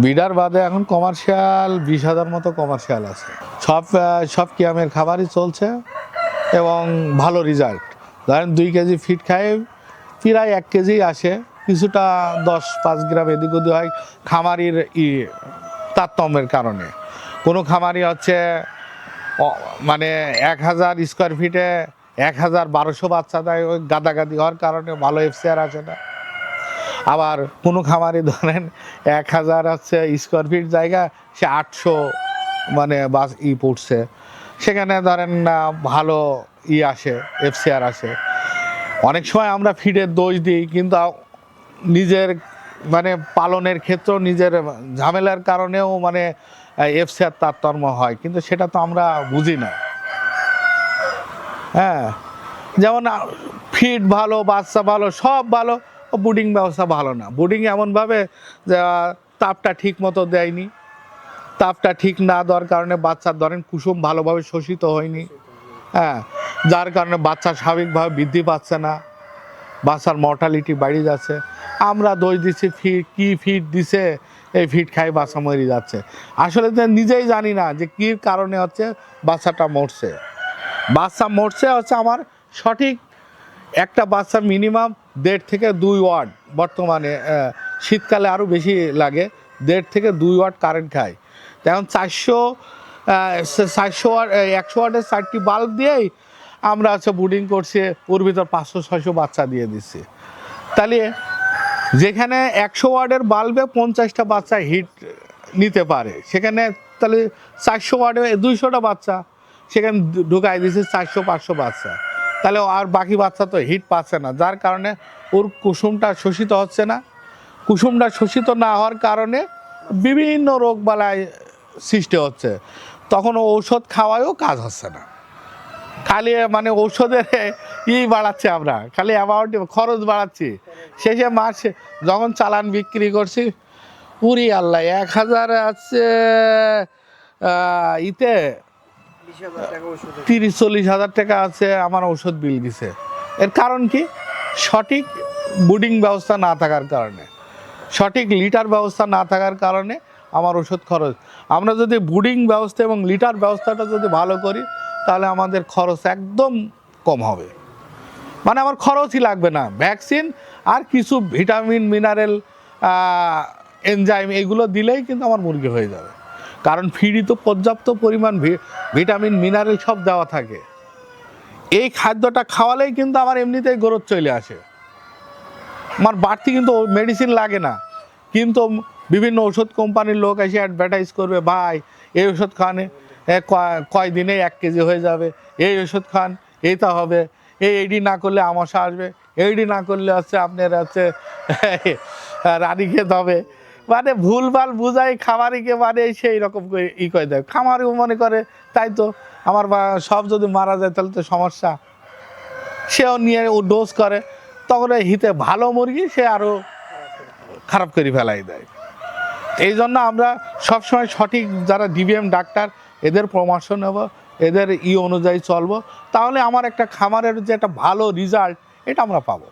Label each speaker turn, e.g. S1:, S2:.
S1: বিডার বাদে এখন কমার্শিয়াল বিশ হাজার মতো কমার্শিয়াল আছে। সব সব কিয়ামের খাবারই চলছে এবং ভালো রেজাল্ট ধরেন দুই কেজি ফিট খাই, প্রায় এক কেজি আসে। কিছুটা দশ পাঁচ গ্রাম এদিক ওদিক হয় খামারির ই, তারতম্যের কারণে। কোনো খামারি হচ্ছে মানে এক হাজার স্কোয়ার ফিটে এক হাজার বারোশো বাচ্চা দেয়, ওই গাদাগাদি হওয়ার কারণে ভালো এফসিআর আসে না। আবার কোনো খামারে ধরেন এক হাজার হচ্ছে স্কোয়ার ফিট জায়গা, সে আটশো মানে বাস ই পড়ছে। সেখানে ধরেন ভালো ই আসে এফসিআর আসে। অনেক সময় আমরা ফিডের দোষ দিই, কিন্তু নিজের মানে পালনের ক্ষেত্রেও নিজের ঝামেলার কারণেও মানে এফসিআর তারতম্য হয়। কিন্তু সেটা তো আমরা বুঝি না। হ্যাঁ যেমন ফিড ভালো, বাচ্চা ভালো, সব ভালো। বুডিং ব্যবস্থা ভালো না। বোর্ডিং এমনভাবে তাপটা ঠিক মতো দেয়নি। তাপটা ঠিক না দেওয়ার কারণে বাচ্চার ধরেন কুসুম ভালোভাবে শোষিত হয়নি। হ্যাঁ যার কারণে বাচ্চা স্বাভাবিকভাবে বৃদ্ধি পাচ্ছে না। বাচ্চার মর্টালিটি বাড়ি যাচ্ছে। আমরা দোষ দিচ্ছি ফিড কী ফিড দিছে, এই ফিড খাই বাচ্চা মরে যাচ্ছে। আসলে তো নিজেই জানি না যে কী কারণে হচ্ছে বাচ্চাটা মরছে। বাচ্চা মরছে হচ্ছে আমার সঠিক একটা বাচ্চা মিনিমাম দেড় থেকে দুই ওয়াট বর্তমানে শীতকালে আরও বেশি লাগে, দেড় থেকে দুই ওয়াট কারেন্ট খায়। তেমন চারশো চারশো ওয়াট একশো ওয়াটের চারটি বাল্ব দিয়েই আমরা হচ্ছে বুডিং করছি, ওর ভিতর পাঁচশো, ছয়শো বাচ্চা দিয়ে দিচ্ছি। তাহলে যেখানে একশো ওয়ার্ডের বাল্বে পঞ্চাশটা বাচ্চা হিট নিতে পারে, সেখানে তাহলে চারশো ওয়ার্ডে দুইশোটা বাচ্চা, সেখানে ঢুকাই দিয়েছে চারশো, পাঁচশো বাচ্চা। তাহলে আর বাকি বাচ্চা তো হিট পাচ্ছে না। যার কারণে ওর কুসুমটা শোষিত হচ্ছে না। কুসুমটা শোষিত না হওয়ার কারণে বিভিন্ন রোগ বালায় সৃষ্টি হচ্ছে। তখন ঔষধ খাওয়ায়ও কাজ হচ্ছে না। খালি মানে ঔষধের ই বাড়াচ্ছি আমরা। খালি অ্যামাউন্ট খরচ বাড়াচ্ছি। শেষে মাস যখন চালান বিক্রি করছি, উরি আল্লাহ, এক হাজার আছে ইতে
S2: বিশ হাজার টাকা ওষুধ
S1: তিরিশ চল্লিশ হাজার টাকা আছে, আমার ঔষধ বিল দিছে। এর কারণ কি? সঠিক বুডিং ব্যবস্থা না থাকার কারণে। সঠিক লিটার ব্যবস্থা না থাকার কারণে আমার ওষুধ খরচ। আমরা যদি বুডিং ব্যবস্থা এবং লিটার ব্যবস্থাটা যদি ভালো করি, তাহলে আমাদের খরচ একদম কম হবে। মানে আমার খরচই লাগবে না। ভ্যাকসিন আর কিছু ভিটামিন, মিনারেল এনজাইম, এগুলো দিলেই কিন্তু আমার মুরগি হয়ে যাবে। কারণ ফিডি তো পর্যাপ্ত পরিমাণ ভিটামিন মিনারেল সব দেওয়া থাকে। এই খাদ্যটা খাওয়ালেই কিন্তু আমার এমনিতেই গ্রোথ চলে আসে। আমার বাড়তি কিন্তু মেডিসিন লাগে না। কিন্তু বিভিন্ন ওষুধ কোম্পানির লোক এসে অ্যাডভার্টাইজ করবে, ভাই, এই ওষুধ খানে কয়- কয় দিনে এক কেজি হয়ে যাবে। এই ওষুধ খান, এইটা হবে। এই এইডি না করলে আমাশা আসবে। এইডি না করলে হচ্ছে আপনার হচ্ছে, রানী খেতে হবে। মানে ভুলভাল বুঝাই খামারিকে মানে সেই রকম ই করে দেয়। খামারিও মনে করে, তাই তো, আমার সব যদি মারা যায় তাহলে তো সমস্যা। সেও নিয়ে ও ডোজ করে, তখন হিতে ভালো মুরগি সে আরও খারাপ করে ফেলাই দেয়। এই জন্য আমরা সবসময় সঠিক যারা ডিবিএম ডাক্তার, এদের পরামর্শ নেব, এদের ই অনুযায়ী চলবো, তাহলে আমার একটা খামারের যে একটা ভালো রেজাল্ট এটা আমরা পাবো।